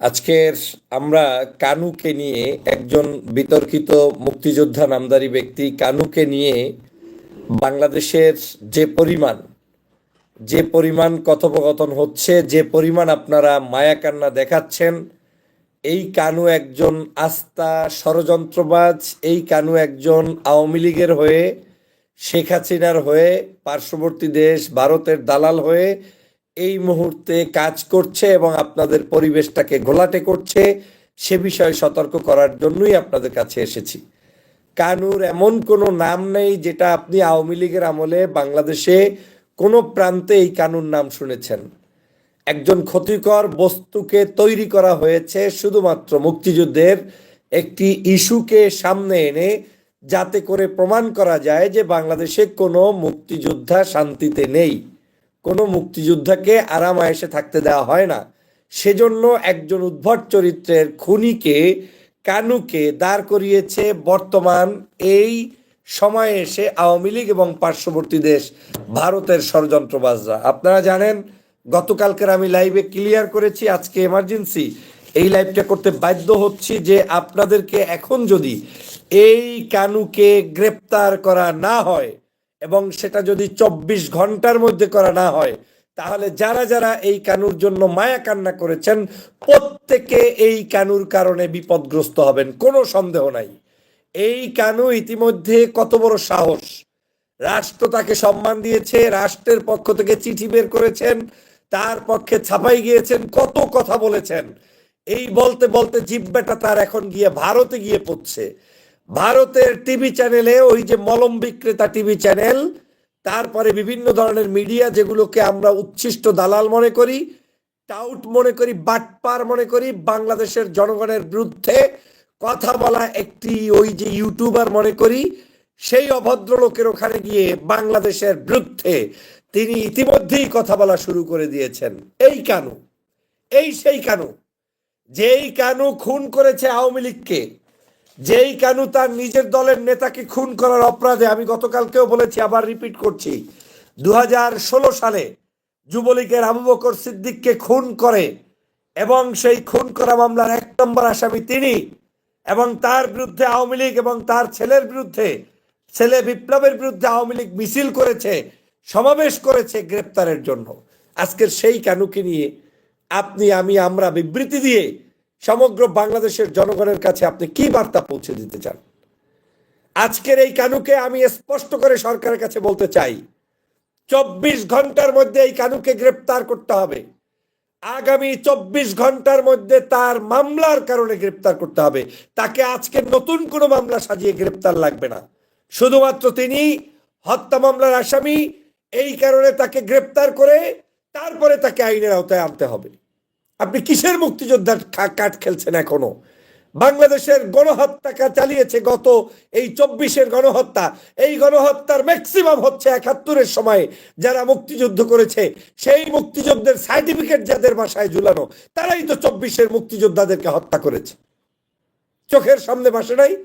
আজকের আমরা কানুকে নিয়ে একজন বিতর্কিত মুক্তিযোদ্ধা নামদারি ব্যক্তি কানুকে নিয়ে বাংলাদেশের যে পরিমাণ যে পরিমাণ কথোপকথন হচ্ছে, যে পরিমাণ আপনারা মায়াকান্না দেখাচ্ছেন, এই কানু একজন আস্থা ষড়যন্ত্রবাজ, এই কানু একজন আওয়ামী লীগের হয়ে, শেখ হাসিনার হয়ে, পার্শ্ববর্তী দেশ, ভারতের দালাল হয়ে এই মুহূর্তে কাজ করছে এবং আপনাদের পরিবেশটাকে ঘোলাটে করছে, সে বিষয়ে সতর্ক করার জন্যই আপনাদের কাছে এসেছি। কানুর এমন কোনো নাম নেই যেটা আপনি আওয়ামী লীগের আমলে বাংলাদেশে কোনো প্রান্তে এই কানুর নাম শুনেছেন। একজন ক্ষতিকর বস্তুকে তৈরি করা হয়েছে শুধুমাত্র মুক্তিযুদ্ধের একটি ইস্যুকে সামনে এনে, যাতে করে প্রমাণ করা যায় যে বাংলাদেশে কোনো মুক্তিযোদ্ধা শান্তিতে নেই। কোনো মুক্তিযোদ্ধাকে আরাম আয়েসে থাকতে দেওয়া হয় না। সেজন্য একজন উদ্ভট চরিত্রের খুনিকে কানুকে দাঁড় করিয়েছে বর্তমান এই সময়ে এসে আওয়ামী লীগ এবং পার্শ্ববর্তী দেশ ভারতের ষড়যন্ত্রবাজরা। আপনারা জানেন, গতকালকের আমি লাইভে ক্লিয়ার করেছি, আজকে এমার্জেন্সি এই লাইভটা করতে বাধ্য হচ্ছি যে আপনাদেরকে এখন যদি এই কানুকে গ্রেপ্তার করা না হয় এবং সেটা যদি চব্বিশ ঘণ্টার মধ্যে করা না হয়, তাহলে যারা যারা এই কানুর জন্য মায়া কান্না করেছেন, প্রত্যেকে এই কানুর কারণে বিপদগ্রস্ত হবেন, কোনো সন্দেহ নাই। এই কানু ইতিমধ্যে কত বড় সাহস। রাষ্ট্র তাকে সম্মান দিয়েছে, রাষ্ট্রের পক্ষ থেকে চিঠি বের করেছেন, তার পক্ষে ছাপাই গিয়েছেন, কত কথা বলেছেন। এই বলতে বলতে জিব্বাটা তার এখন গিয়ে ভারতে গিয়ে পড়ছে। ভারতের টিভি চ্যানেলে, ওই যে মলম বিক্রেতা টিভি চ্যানেল, তারপরে বিভিন্ন ধরনের মিডিয়া যেগুলোকে আমরা উচ্ছিষ্ট দালাল মনে করি, টাউট মনে করি, বাটপার মনে করি, বাংলাদেশের জনগণের বিরুদ্ধে কথা বলা একটি ওই যে ইউটিউবার মনে করি, সেই অভদ্র লোকের ওখানে গিয়ে বাংলাদেশের বিরুদ্ধে তিনি ইতিমধ্যেই কথা বলা শুরু করে দিয়েছেন। এই কানু, এই সেই কানু, যেই কানু খুন করেছে আওয়ামী লীগকে যেই কানু তার নিজের দলের নেতাকে খুন করার অপরাধে আমি গতকালকেও বলেছি, আবার রিপিট করছি। দু হাজার ষোলো সালে যুবলীগের আবু বকর সিদ্দিককে খুন করে এবং সেই খুন করা মামলার এক নম্বর আসামি তিনি এবং তার বিরুদ্ধে আওয়ামী লীগ এবং তার ছেলের বিরুদ্ধে, ছেলে বিপ্লবের বিরুদ্ধে আওয়ামী লীগ মিছিল করেছে, সমাবেশ করেছে গ্রেপ্তারের জন্য। আজকের সেই কানুকে নিয়ে আপনি, আমি, আমরা বিবৃতি দিয়ে সমগ্র বাংলাদেশের জনগণের কাছে আপনি কি বার্তা পৌঁছে দিতে চান? আজকের এই কানুকে আমি স্পষ্ট করে সরকারের কাছে বলতে চাই, চব্বিশ ঘণ্টার মধ্যে এই কানুকে গ্রেপ্তার করতে হবে। আগামী চব্বিশ ঘণ্টার মধ্যে তার মামলার কারণে গ্রেপ্তার করতে হবে। তাকে আজকে নতুন কোনো মামলা সাজিয়ে গ্রেপ্তার লাগবে না। শুধুমাত্র তিনি হত্যা মামলার আসামি, এই কারণে তাকে গ্রেপ্তার করে তারপরে তাকে আইনের আওতায় আনতে হবে। আপনি কিসের মুক্তিযোদ্ধার কাঠ খেলছেন এখনও? বাংলাদেশের গণহত্যা কা- চালিয়েছে গত এই চব্বিশের গণহত্যা। এই গণহত্যার ম্যাক্সিমাম হচ্ছে একাত্তরের সময়ে যারা মুক্তিযুদ্ধ করেছে, সেই মুক্তিযুদ্ধের সার্টিফিকেট যাদের বাসায় ঝুলানো, তারাই তো চব্বিশের মুক্তিযোদ্ধাদেরকে হত্যা করেছে। চোখের সামনে বাসে নাই?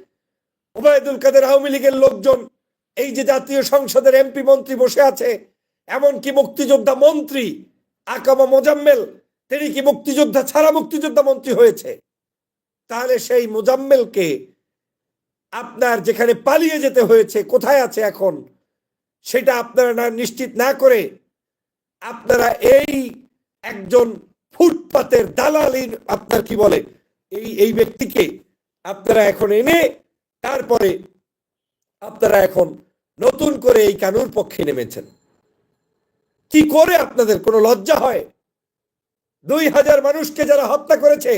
ওবায়দুল কাদের আওয়ামী লীগের লোকজন, এই যে জাতীয় সংসদের এমপি মন্ত্রী বসে আছে, এমনকি মুক্তিযোদ্ধা মন্ত্রী আকামা মোজাম্মেল তিনি কি মুক্তিযোদ্ধা ছাড়া মুক্তিযোদ্ধা মন্ত্রী হয়েছে? তাহলে সেই মোজাম্মেলকে আপনার যেখানে পালিয়ে যেতে হয়েছে, কোথায় আছে এখন? সেটা আপনারা না নিশ্চিত না করে আপনারা এই একজন ফুটপাতের দালালির আপনার কি বলে, এই এই ব্যক্তিকে আপনারা এখন এনে তারপরে আপনারা এখন নতুন করে এই কানুর পক্ষে নেমেছেন। কি করে আপনাদের কোনো লজ্জা হয়? দুই হাজার মানুষকে যারা হত্যা করেছে,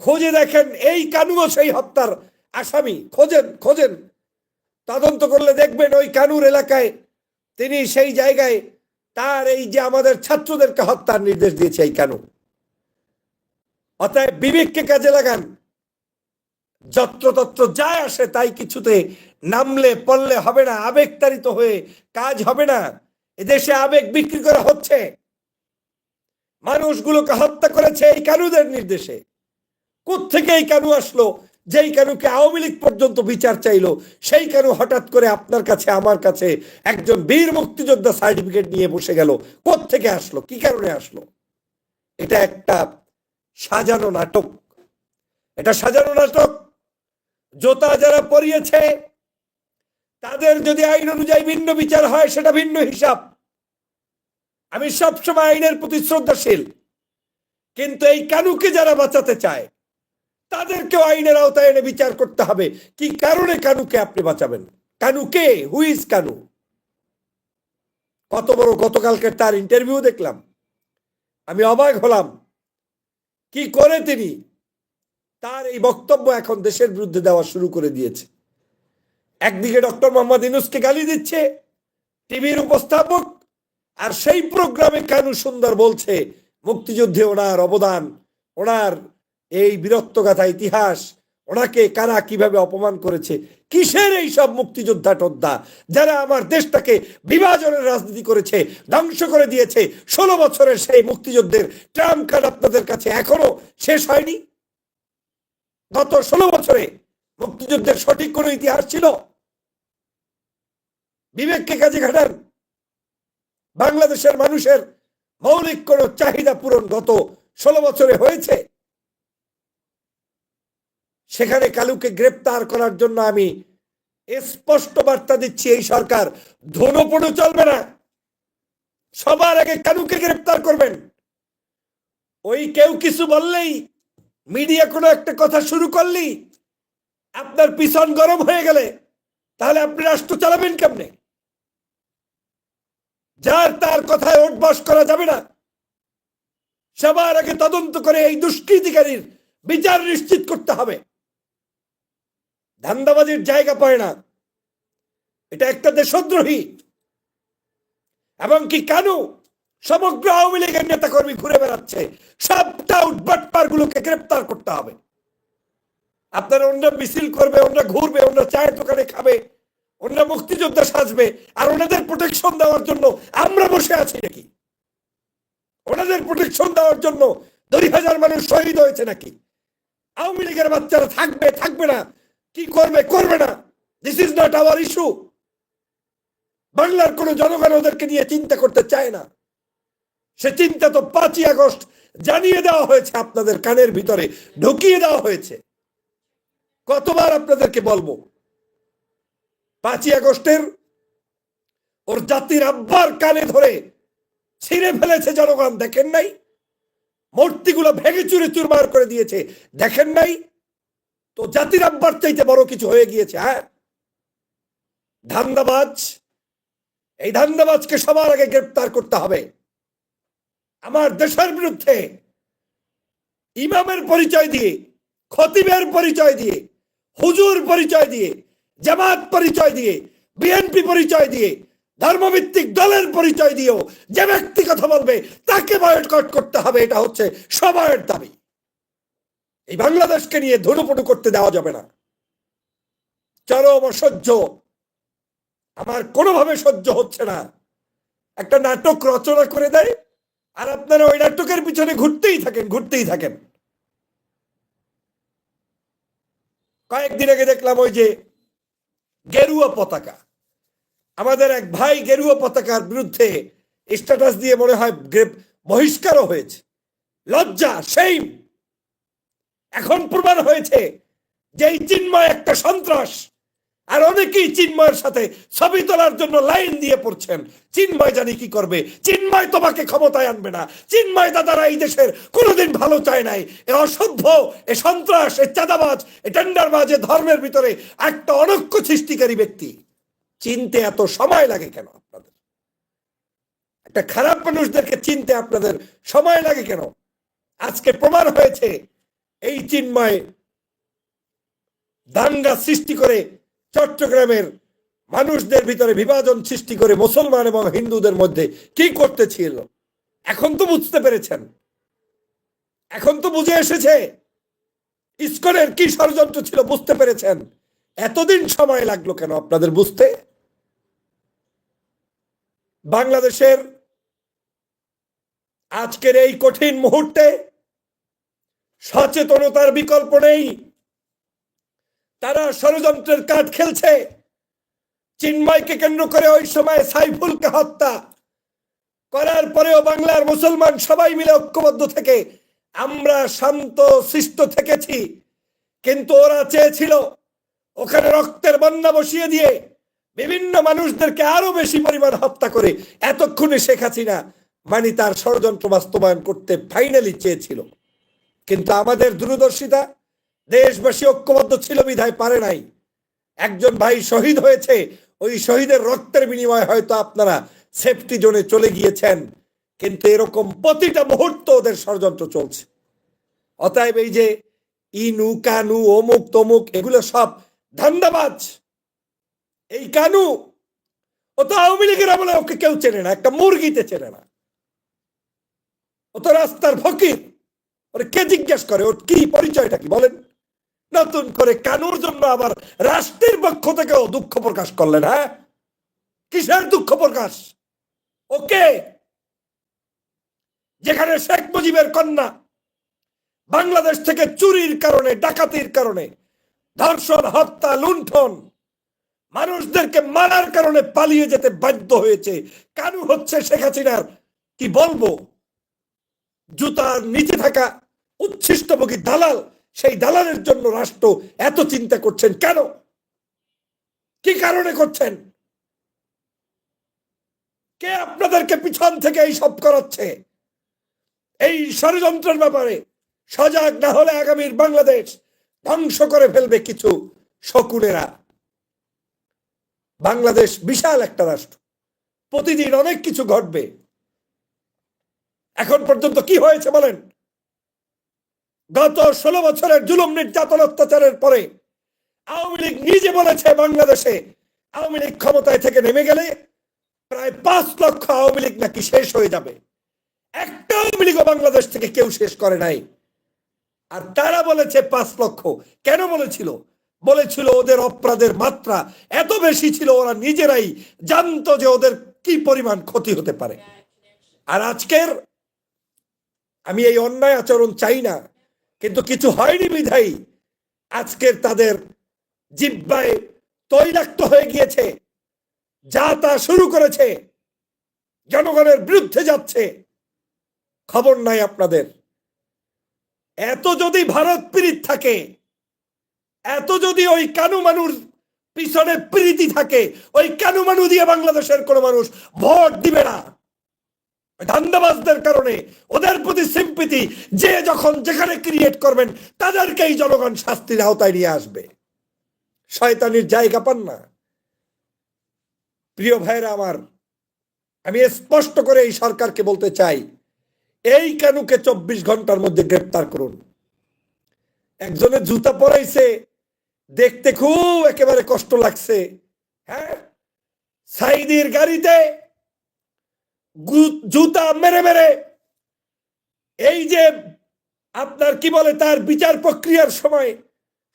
খোঁজে দেখেন এই কানুও সেই হত্যার আসামি। খোঁজেন খোঁজেন। তদন্ত করলে দেখবেন ওই কানুর এলাকায় তিনি সেই জায়গায় তার এই যে আমাদের ছাত্রদেরকে হত্যার নির্দেশ দিয়েছে এই কানু অতএব বিবেককে কাজে লাগান। যত্রতত্র যায় আসে তাই কিছুতে নামলে, পড়লে হবে না, আবেগতাড়িত হয়ে কাজ হবে না। এদেশে আবেগ বিক্রি করা হচ্ছে। মানুষগুলোকে হত্যা করেছে এই কানুদের নির্দেশে। থেকে এই কানু আসলো? যেই কানুকে আওয়ামী লীগ পর্যন্ত বিচার চাইলো, সেই কানু হঠাৎ করে আপনার কাছে, আমার কাছে একজন বীর মুক্তিযোদ্ধা সার্টিফিকেট নিয়ে বসে গেল। থেকে আসলো? কি কারণে আসলো? এটা একটা সাজানো নাটক। এটা সাজানো নাটক। জোতা যারা পরিয়েছে, তাদের যদি আইন অনুযায়ী ভিন্ন বিচার হয়, সেটা ভিন্ন হিসাব। আমি সবসময় আইনের প্রতি শ্রদ্ধাশীল। কিন্তু এই কানুকে যারা বাঁচাতে চায়, তাদেরকেও আইনের আওতায় এনে বিচার করতে হবে। কি কারণে কানুকে আপনি বাঁচাবেন? কানুকে হুইজ কানু? কত বড় গতকালকে তার ইন্টারভিউ দেখলাম। আমি অবাক হলাম। কি করে তিনি তার এই বক্তব্য এখন দেশের বিরুদ্ধে দেওয়া শুরু করে দিয়েছে? একদিকে ডক্টর মোহাম্মদ ইনুসকে গালি দিচ্ছে, টিভির উপস্থাপক আর সেই প্রোগ্রামে কানু সুন্দর বলছে মুক্তিযুদ্ধে ওনার অবদান, ওনার এই বীরত্বগাথা ইতিহাস, ওনাকে কারা কীভাবে অপমান করেছে, কিসের এই সব মুক্তিযোদ্ধা টোদ্ধা যারা আমার দেশটাকে বিভাজনের রাজনীতি করেছে, ধ্বংস করে দিয়েছে, ষোলো বছরের সেই মুক্তিযুদ্ধের ট্রাম কার্ড আপনাদের কাছে এখনও শেষ হয়নি? গত ষোলো বছরে মুক্তিযুদ্ধের সঠিক কোনো ইতিহাস ছিল? বিবেককে কাজে খাটান বাংলাদেশের মানুষের মৌলিক কোন চাহিদা পূরণ গত ষোলো বছরে হয়েছে? সেখানে কালুকে গ্রেপ্তার করার জন্য আমি স্পষ্ট বার্তা দিচ্ছি, এই সরকার ধনুপড়ু চলবে না। সবার আগে কালুকে গ্রেপ্তার করবেন। ওই কেউ কিছু বললেই, মিডিয়া কোনো একটা কথা শুরু করলি আপনার পিছন গরম হয়ে গেলে, তাহলে আপনি রাষ্ট্র চালাবেন কেমনে? যার তার কথায় ওটবাস করা যাবে না। সবার আগে তদন্ত করে এই দুষ্কৃতিকারীর বিচার নিশ্চিত করতে হবে। ধান্দাবাজির জায়গা পায় না। এটা একটা দেশদ্রোহী এমনকি কেন সমগ্র আওয়ামী লীগের নেতা কর্মী ঘুরে বেড়াচ্ছে। সবটা উঠবাটপার গুলোকে গ্রেপ্তার করতে হবে। আপনারা অন্য মিছিল করবে অন্য ঘুরবে অন্য চায়ের দোকানে খাবে অন্য মুক্তিযোদ্ধা সাজবে আর ওনাদের প্রোটেকশন দেওয়ার জন্য আমরা বসে আছি নাকি? ওনাদের প্রোটেকশন দেওয়ার জন্য দুই হাজার মানুষ শহীদ হয়েছে নাকি? আওয়ামী লীগের বাচ্চারা থাকবে থাকবে না। কি করবে? করবে না। This is not our issue বাংলার কোন জনগণ ওদেরকে নিয়ে চিন্তা করতে চায় না। সে চিন্তা তো পাঁচই আগস্ট জানিয়ে দেওয়া হয়েছে আপনাদের কানের ভিতরে, ঢুকিয়ে দেওয়া হয়েছে। কতবার আপনাদেরকে বলব পাঁচই আগস্টের ওর জাতির আব্বার কানে ধরে ছিঁড়ে ফেলেছে জনগণ, দেখেন নাই? মূর্তিগুলো ভেঙে চুরে চুরমার করে দিয়েছে, দেখেন নাই? তো জাতির আব্বার চাইতে বড় কিছু হয়ে গিয়েছে হ্যাঁ? ধান্দাবাজ, এই ধান্দাবাজকে সবার আগে গ্রেপ্তার করতে হবে। আমার দেশের বিরুদ্ধে ইমামের পরিচয় দিয়ে, খতিবের পরিচয় দিয়ে, হুজুর পরিচয় দিয়ে জামাত পরিচয় দিয়ে, বিএনপি পরিচয় দিয়ে, ধর্মভিত্তিক দলের পরিচয় দিয়েও যে ব্যক্তি কথা বলবে, তাকে বয়কট করতে হবে, এটা হচ্ছে সবার দাবি। এই বাংলাদেশকে নিয়ে ধনুপটু করতে দেওয়া যাবে না। চরম অসহ্য। আমার কোনোভাবে সহ্য হচ্ছে না। একটা নাটক রচনা করে দেয়, আর আপনারা ওই নাটকের পিছনে ঘুরতেই থাকেন ঘুরতেই থাকেন। কয়েকদিন আগে দেখলাম ওই যে গেরুয়া পতাকা। আমাদের এক ভাই গেরুয়া পতাকার বিরুদ্ধে স্ট্যাটাস দিয়ে মনে হয় বহিষ্কারও হয়েছে। লজ্জা সেই এখন প্রমাণ হয়েছে যে এই চিন্ময় একটা সন্ত্রাস। আর অনেকেই চিন্ময়ের সাথে ছবি তোলার জন্য লাইন দিয়ে পড়ছেন। চিন্ময় জানি কি করবে? চিন্ময় তোমাকে ক্ষমতায় আনবে না। চিন্ময় দাদারা এই দেশের কোনোদিন ভালো চায় নাই। এ অসভ্য, এ সন্ত্রাস, এ চাঁদাবাজ, এ টেন্ডারবাজ, এ ধর্মের ভিতরে একটা অনক্য সৃষ্টিকারী ব্যক্তি। চিনতে এত সময় লাগে কেন আপনাদের? একটা খারাপ মানুষদেরকে চিনতে আপনাদের সময় লাগে কেন? আজকে প্রমাণ হয়েছে, এই চিন্ময় দাঙ্গা সৃষ্টি করে চট্টগ্রামের মানুষদের ভিতরে বিভাজন সৃষ্টি করে মুসলমান এবং হিন্দুদের মধ্যে কি করতেছিল? এখন তো বুঝতে পেরেছেন। এখন তো বুঝে এসেছে। ইস্কনের কি ষড়যন্ত্র ছিল বুঝতে পেরেছেন? এতদিন সময় লাগল কেন আপনাদের বুঝতে? বাংলাদেশের আজকের এই কঠিন মুহূর্তে সচেতনতার বিকল্প নেই। তারা ষড়যন্ত্রের কাঠ খেলছে। চিন্ময়কে কেন্দ্র করে ওই সময় সাইফুলকে হত্যা। করার পরেও বাংলার মুসলমান সবাই মিলে ঐক্যবদ্ধ থেকে আমরা শান্ত সৃষ্ট থেকেছি। কিন্তু ওরা চেয়েছিল ওখানে রক্তের বন্যা বসিয়ে দিয়ে বিভিন্ন মানুষদেরকে আরও বেশি পরিমাণ হত্যা করে। এতক্ষণে শেখ হাসিনা মানে তার ষড়যন্ত্র বাস্তবায়ন করতে ফাইনালি চেয়েছিল। কিন্তু আমাদের দূরদর্শিতা দেশবাসী ঐক্যবদ্ধ ছিল বিধায় পারে নাই। একজন ভাই শহীদ হয়েছে, ওই শহীদের রক্তের বিনিময়ে হয়তো আপনারা সেফটি জোনে চলে গিয়েছেন, কিন্তু এরকম প্রতিটা মুহূর্ত ওদের ষড়যন্ত্র চলছে। অতএব এই যে ইনু, কানু, অমুক, তমুক, এগুলো সব ধান্দাবাজ। এই কানু, ও তো আওয়ামী লীগের আমলে ওকে কেউ চেনে না, একটা মুরগিতে চেনে না। ও তো রাস্তার ফকির, ওরে কে জিজ্ঞেস করে, ওর কি পরিচয়টা কি বলেন? নতুন করে কানুর জন্য আবার রাষ্ট্রের পক্ষ থেকেও দুঃখ প্রকাশ করলেন হ্যাঁ? কিসের দুঃখ প্রকাশ? ওকে? যেখানে শেখ মুজিবের কন্যা বাংলাদেশ থেকে চুরির কারণে, ডাকাতির কারণে, ধর্ষণ, হত্যা, লুণ্ঠন, মানুষদেরকে মারার কারণে পালিয়ে যেতে বাধ্য হয়েছে। কানু হচ্ছে শেখ হাসিনার, কি বলব? জুতার নিচে থাকা উচ্ছিষ্টভোগী দালাল সেই দালালের জন্য রাষ্ট্র এত চিন্তা করছেন কেন? কি কারণে করছেন? কে আপনাদেরকে পিছন থেকে এই সব করাচ্ছে? এই ষড়যন্ত্রের ব্যাপারে সজাগ না হলে আগামীর বাংলাদেশ ধ্বংস করে ফেলবে কিছু শকুনেরা। বাংলাদেশ বিশাল একটা রাষ্ট্র। প্রতিদিন অনেক কিছু ঘটবে। এখন পর্যন্ত কি হয়েছে বলেন? গত ষোলো বছরের জুলুম নির্যাতন অত্যাচারের পরে আওয়ামী লীগ নিজে বলেছে বাংলাদেশে আওয়ামী লীগ ক্ষমতায় থেকে নেমে গেলে প্রায় পাঁচ লক্ষ আওয়ামী লীগ নাকি শেষ হয়ে যাবে। একটা আওয়ামী লীগও বাংলাদেশ থেকে কেউ শেষ করে নাই। আর তারা বলেছে পাঁচ লক্ষ। কেন বলেছিল? বলেছিল ওদের অপরাধের মাত্রা এত বেশি ছিল, ওরা নিজেরাই জানতো যে ওদের কি পরিমাণ ক্ষতি হতে পারে। আর আজকের আমি এই অন্যায় আচরণ চাই না। কিন্তু কিছু হয়নি বিধায়ী। আজকের তাদের জিব্বায় তৈলাক্ত হয়ে গিয়েছে। যা তা শুরু করেছে। জনগণের বিরুদ্ধে যাচ্ছে। খবর নাই আপনাদের। এত যদি ভারত পীড়িত থাকে, এত যদি ওই কানু মানুষ পিছনে প্রীতি থাকে, ওই কানু মানু দিয়ে বাংলাদেশের কোন মানুষ ভোট দিবে না। ধান্দাবাজদের কারণে, ওদের প্রতি সিম্পিতি যে যখন যেখানে ক্রিয়েট করবেন, তাদেরকেই জনগণ শাস্তির আওতায় নিয়ে আসবে। শয়তানির জায়গা পান না। প্রিয় ভাইরা আমার, আমি স্পষ্ট করে এই সরকারকে বলতে চাই, এই কানুকে চব্বিশ ঘণ্টার মধ্যে গ্রেপ্তার করুন। একজনের জুতা পরাইছে, দেখতে খুব একেবারে কষ্ট লাগছে। হ্যাঁ? সাইদির গাড়িতে জুতা মেরে মেরে। এই যে আপনার কি বলে তার বিচার প্রক্রিয়ার সময়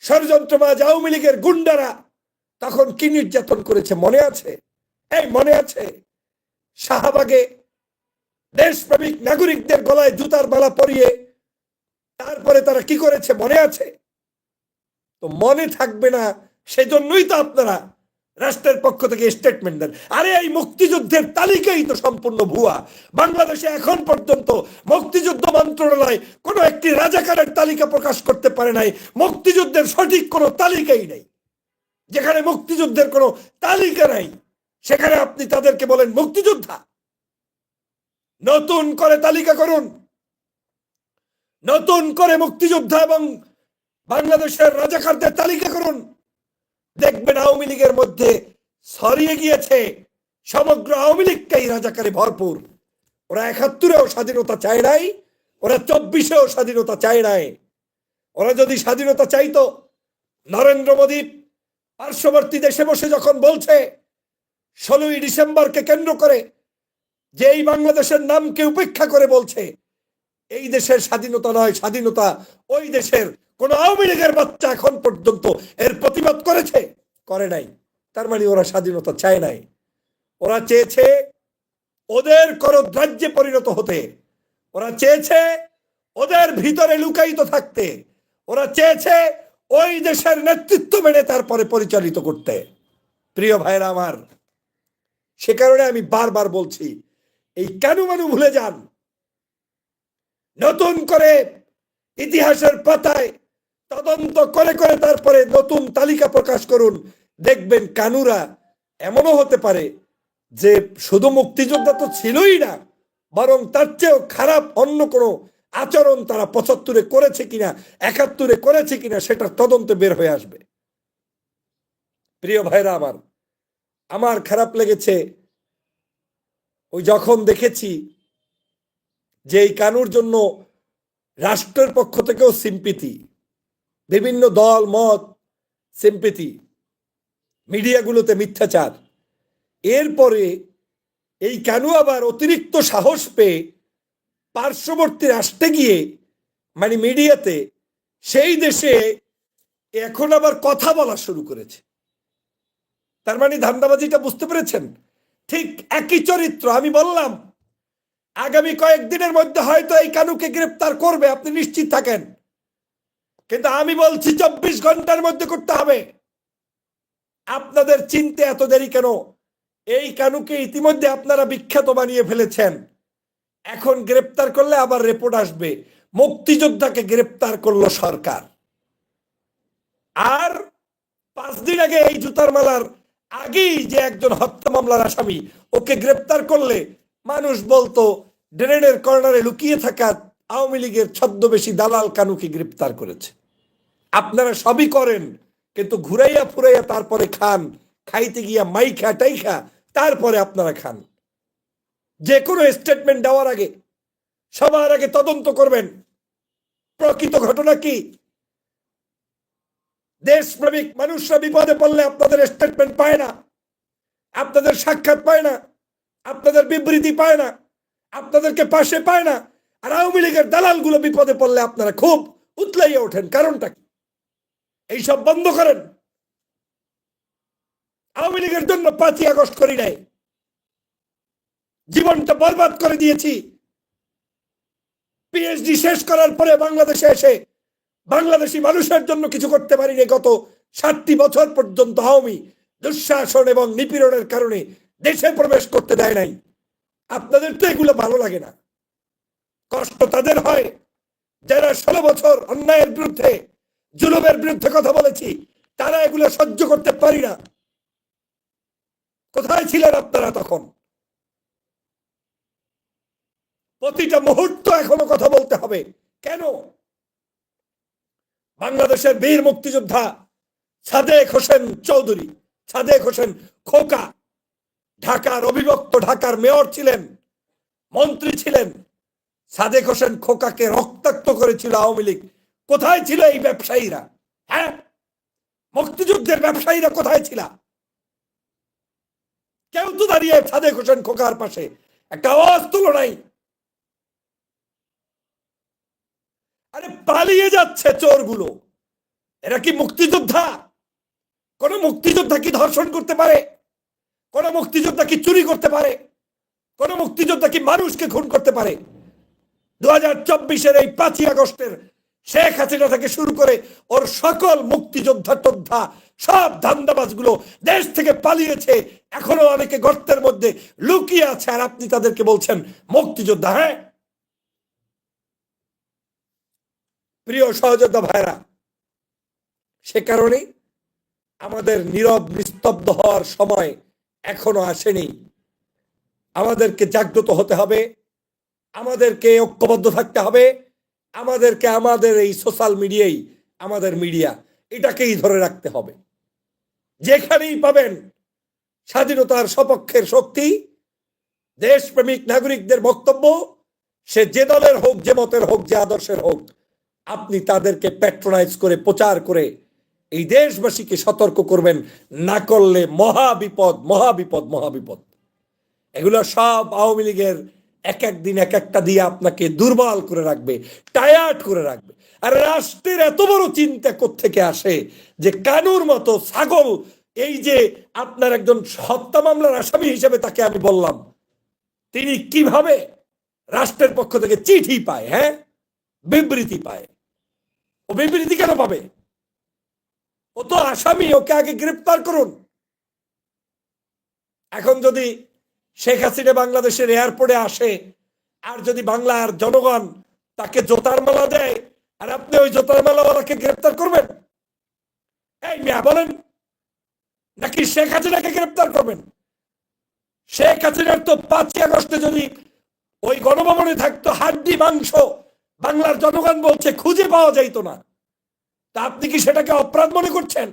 ষড়যন্ত্রবাজ আওয়ামী লীগের গুন্ডারা তখন কি নির্যাতন করেছে মনে আছে? এই মনে আছে। শাহবাগে দেশপ্রেমিক নাগরিকদের গলায় জুতার মালা পরিয়ে তারপরে তারা কি করেছে মনে আছে? তো মনে থাকবে না, সেজন্যই তো আপনারা রাষ্ট্রের পক্ষ থেকে স্টেটমেন্ট দেন। আরে এই মুক্তিযুদ্ধের তালিকাই তো সম্পূর্ণ ভুয়া। বাংলাদেশে এখন পর্যন্ত মুক্তিযুদ্ধ মন্ত্রণালয় কোনো একটি রাজাকারের তালিকা প্রকাশ করতে পারে নাই। মুক্তিযুদ্ধের সঠিক কোনো তালিকাই নাই। যেখানে মুক্তিযুদ্ধের কোনো তালিকা নাই, সেখানে আপনি তাদেরকে বলেন মুক্তিযোদ্ধা। নতুন করে তালিকা করুন। নতুন করে মুক্তিযোদ্ধা এবং বাংলাদেশের রাজাকারদের তালিকা করুন। দেখবেন আওয়ামী লীগের মধ্যে ছড়িয়ে গিয়েছে সমগ্র আওয়ামী লীগটাই রাজাকারে ভরপুর। ওরা একাত্তরেও স্বাধীনতা চায় নাই, ওরা চব্বিশেও স্বাধীনতা চায় নাই। ওরা যদি স্বাধীনতা চাইতো, নরেন্দ্র মোদী পার্শ্ববর্তী দেশে বসে যখন বলছে, ষোলোই ডিসেম্বরকে কেন্দ্র করে যে এই বাংলাদেশের নামকে উপেক্ষা করে বলছে, এই দেশের স্বাধীনতা নয়, স্বাধীনতা ওই দেশের কোন আওয়ামী লীগের বাচ্চা এখন পর্যন্ত এর প্রতিবাদ করেছে? করে নাই। তার মানে ওরা স্বাধীনতা চায় নাই। ওরা চেয়েছে ওদের করদ্রাজ্যে পরিণত হতে। ওরা চেয়েছে ওদের ভিতরে লুকায়িত থাকতে। ওরা চেয়েছে ওই দেশের নেতৃত্ব মেনে তারপরে পরিচালিত করতে। প্রিয় ভাইরা আমার, সে কারণে আমি বারবার বলছি, এই কানু মানু ভুলে যান। নতুন করে ইতিহাসের পাতায় তদন্ত করে করে তারপরে নতুন তালিকা প্রকাশ করুন। দেখবেন কানুরা এমনও হতে পারে যে শুধু মুক্তিযোদ্ধা তো ছিলই না, বরং তার চেয়েও খারাপ অন্য কোনো আচরণ তারা পঁচাত্তরে করেছে কিনা, একাত্তরে করেছে কিনা সেটার তদন্তে বের হয়ে আসবে। প্রিয় ভাইরা আমার আমার খারাপ লেগেছে ওই যখন দেখেছি যে এই কানুর জন্য রাষ্ট্রের পক্ষ থেকেও সিম্পিতি বিভিন্ন দল, মত সিম্পিতি মিডিয়াগুলোতে মিথ্যাচার। এরপরে এই কেন আবার অতিরিক্ত সাহস পেয়ে পার্শ্ববর্তী রাষ্ট্রে গিয়ে মানে মিডিয়াতে, সেই দেশে এখন আবার কথা বলা শুরু করেছে। তার মানে ধান্দাবাজিটা বুঝতে পেরেছেন? ঠিক একই চরিত্র, আমি বললাম, আগামী কয়েকদিনের মধ্যে হয়তো এই কানুকে গ্রেপ্তার করবে, আপনি নিশ্চিত থাকেন। কিন্তু আমি বলছি চব্বিশ ঘণ্টার মধ্যে করতে হবে। আপনাদের চিনতে এত দেরি কেন? এই কানুকে ইতিমধ্যে আপনারা বিখ্যাত বানিয়ে ফেলেছেন। এখন গ্রেপ্তার করলে আবার রিপোর্ট আসবে। মুক্তিযোদ্ধাকে গ্রেপ্তার করল সরকার। আর পাঁচ দিন আগে এই জুতার মালার আগেই যে একজন হত্যা মামলার আসামি, ওকে গ্রেপ্তার করলে মানুষ বলতো, ড্রেনের কর্নারে লুকিয়ে থাকা আওয়ামী লীগের ছদ্মবেশী দালাল কানুকে গ্রেপ্তার করেছে। আপনারা সবই করেন, কিন্তু ঘুরাইয়া ফুরাইয়া তারপরে খান, খাইতে গিয়া মাইখা টাইখা, তারপরে আপনারা খান। যে কোনো স্টেটমেন্ট দেওয়ার আগে, সবার আগে তদন্ত করবেন। প্রকৃত ঘটনা কি? দেশপ্রেমিক মানুষরা বিপদে পড়লে আপনাদের স্টেটমেন্ট পায় না, আপনাদের সাক্ষাৎ পায় না, আপনাদের বিবৃতি পায় না, আপনাদেরকে পাশে পায় না, আর আওয়ামী লীগের দালালগুলো বিপদে পড়লে আপনারা খুব উতলাইয়া ওঠেন। কারণটা কি? এইসব বন্ধ করেন। আওয়ামী লীগের জন্য পাঁচই আগস্ট করি নাই। জীবনটা বরবাদ করে দিয়েছি। পিএইচডি শেষ করার পরে বাংলাদেশে এসে বাংলাদেশি মানুষের জন্য কিছু করতে পারিনি গত সাতটি বছর পর্যন্ত আওয়ামী দুঃশাসন এবং নিপীড়নের কারণে দেশে প্রবেশ করতে দেয় নাই। আপনাদের তো এগুলো ভালো লাগে না। কষ্ট তাদের হয়। যারা ষোলো বছর অন্যায়ের বিরুদ্ধে জুলুমের বিরুদ্ধে কথা বলেছি, তারা এগুলো সহ্য করতে পারি না। কোথায় ছিলেন আপনারা তখন? প্রতিটা মুহূর্ত এখনও কথা বলতে হবে। কেন? বাংলাদেশের বীর মুক্তিযোদ্ধা সাদেক হোসেন চৌধুরী, সাদেক হোসেন খোকা, ঢাকার অবিভক্ত ঢাকার মেয়র ছিলেন, মন্ত্রী ছিলেন, সাদেক হোসেন খোকাকে রক্তাক্ত করেছিল আওয়ামী লীগ। কোথায় ছিল এই ব্যবসায়ীরা? হ্যাঁ? মুক্তিযুদ্ধের ব্যবসায়ীরা কোথায় ছিল? কেউ তো দাঁড়িয়ে সাদেক হোসেন খোকার পাশে। একটা আওয়াজ তুলো নাই। আরে পালিয়ে যাচ্ছে চোরগুলো। এরা কি মুক্তিযোদ্ধা? কোন মুক্তিযোদ্ধা কি ধর্ষণ করতে পারে? কোন মুক্তিযোদ্ধা কি চুরি করতে পারে? কোন মুক্তিযোদ্ধা কি মানুষকে খুন করতে পারে? দু হাজার চব্বিশের এই পাঁচই আগস্টের শেখ হাসিনা থেকে শুরু করে ওর সকল মুক্তিযোদ্ধা টোদ্ধা সব ধান্দাবাজগুলো দেশ থেকে পালিয়েছে, এখনও অনেকে গর্তের মধ্যে লুকিয়ে আছে, আর আপনি তাদেরকে বলছেন মুক্তিযোদ্ধা হ্যাঁ? প্রিয় সহযোদ্ধা ভাইরা সে কারণে আমাদের নীরব, নিস্তব্ধ হওয়ার সময় এখনও আসেনি। আমাদেরকে জাগ্রত হতে হবে, আমাদেরকে ঐক্যবদ্ধ থাকতে হবে আমাদেরকে আমাদের এই সোশ্যাল মিডিয়াই আমাদের মিডিয়া, এটাকেই ধরে রাখতে হবে। যেখানেই পাবেন স্বাধীনতার সপক্ষের শক্তি, দেশপ্রেমিক নাগরিকদের বক্তব্য, সে যে দলের হোক, যে মতের হোক, যে আদর্শের হোক, আপনি তাদেরকে প্যাট্রোনাইজ করে, প্রচার করে এই দেশবাসীকে সতর্ক করবেন, না করলে মহাবিপদ মহাবিপদ মহা বিপদ মহা বিপদ এগুলো সব আওয়ামী লীগের এক দিন এক একটা দিয়ে আপনাকে দুর্বল করে রাখবে টায়ার্ড করে রাখবে। আর রাষ্ট্রের এত বড় চিন্তা থেকে আসে যে কানুর মতো ছাগল, এই যে আপনার একজন হত্যা মামলার আসামি হিসেবে তাকে আমি বললাম, তিনি কীভাবে রাষ্ট্রের পক্ষ থেকে চিঠি পায় হ্যাঁ? বিবৃতি পায়। ও বিবৃতি কেন পাবে? ও তো আসামি, ওকে আগে গ্রেপ্তার করুন। এখন যদি শেখ হাসিনা বাংলাদেশের এয়ারপোর্টে আসে, আর যদি বাংলার জনগণ তাকে জোতার মালা দেয়, আর আপনি ওই জোতার মালাওয়ালাকে গ্রেপ্তার করবেন? এই মিয়া, বলেন, নাকি শেখ হাসিনাকে গ্রেপ্তার করবেন? শেখ হাসিনার তো পাঁচই আগস্টে যদি ওই গণভবনে থাকতো হাড্ডি মাংস, বাংলার জনগণ বলছে খুঁজে পাওয়া যাইতো না। তা আপনি কি সেটাকে অপরাধ মনে করছেন?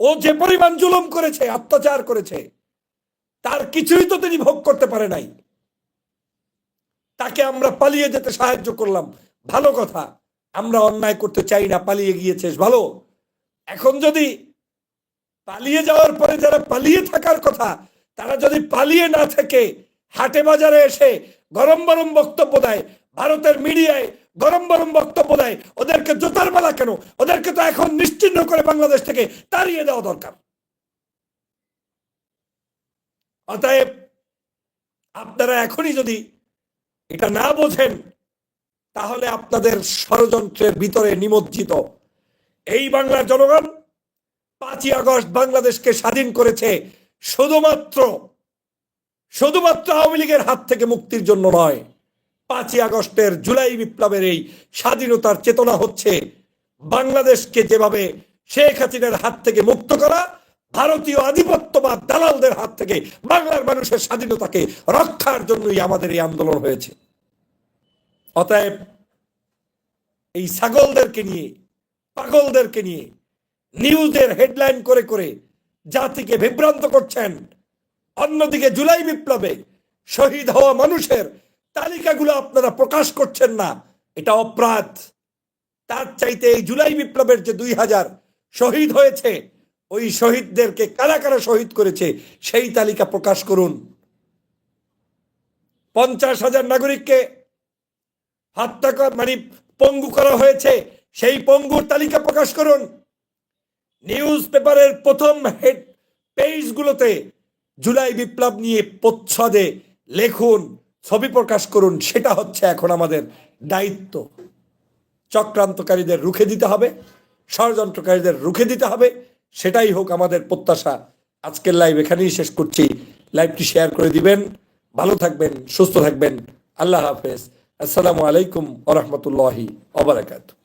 ও যে পরিমাণ জুলুম করেছে, অত্যাচার করেছে তার কিছুই তো তিনি ভোগ করতে পারে নাই। তাকে আমরা পালিয়ে যেতে সাহায্য করলাম। ভালো কথা, আমরা অন্যায় করতে চাই না, পালিয়ে গিয়েছে ভালো। এখন যদি পালিয়ে যাওয়ার পরে যারা পালিয়ে থাকার কথা, তারা যদি পালিয়ে না থেকে হাটে বাজারে এসে গরম গরম বক্তব্য দেয়, ভারতের মিডিয়ায় গরম গরম বক্তব্য দেয়, ওদেরকে জোতার মালা কেন? ওদেরকে তো এখন নিশ্চিহ্ন করে বাংলাদেশ থেকে তাড়িয়ে দেওয়া দরকার। অতএব আপনারা এখনই যদি এটা না বোঝেন, তাহলে আপনাদের ষড়যন্ত্রের ভিতরে নিমজ্জিত। এই বাংলার জনগণ পাঁচই আগস্ট বাংলাদেশকে স্বাধীন করেছে শুধুমাত্র শুধুমাত্র আওয়ামী লীগের হাত থেকে মুক্তির জন্য নয়, পাঁচই আগস্টের জুলাই বিপ্লবের এই স্বাধীনতার চেতনা হচ্ছে বাংলাদেশকে যেভাবে শেখ হাসিনার হাত থেকে মুক্ত করা ভারতীয় আধিপত্যবাদ দালালদের হাত থেকে বাংলার মানুষের স্বাধীনতাকে রক্ষার জন্যই আমাদের এই আন্দোলন হয়েছে। অতএব এই ছাগলদেরকে নিয়ে, পাগলদেরকে নিয়ে, নিউজের হেডলাইন করে করে জাতিকে বিভ্রান্ত করছেন, অন্যদিকে জুলাই বিপ্লবে শহীদ হওয়া মানুষের তালিকাগুলো আপনারা প্রকাশ করছেন না, এটা অপরাধ। তার চাইতে এই জুলাই বিপ্লবের যে দুই হাজার শহীদ হয়েছে ওই শহীদদেরকে কারা কারা শহীদ করেছে সেই তালিকা প্রকাশ করুন। পঞ্চাশ হাজার নাগরিককে হত্যা মানে পঙ্গু করা হয়েছে, সেই পঙ্গুর তালিকা প্রকাশ করুন। নিউজ পেপারের প্রথম হেড পেজগুলোতে জুলাই বিপ্লব নিয়ে প্রচ্ছদে লেখুন, ছবি প্রকাশ করুন, সেটা হচ্ছে এখন আমাদের দায়িত্ব। চক্রান্তকারীদের রুখে দিতে হবে, ষড়যন্ত্রকারীদের রুখে দিতে হবে সেটাই হোক আমাদের প্রত্যাশা। আজকের লাইভ এখানেই শেষ করছি। লাইভটি শেয়ার করে দিবেন। ভালো থাকবেন, সুস্থ থাকবেন। আল্লাহ হাফেজ। আসসালামু আলাইকুম ওরহমতুল্লাহি ওবরাকাতু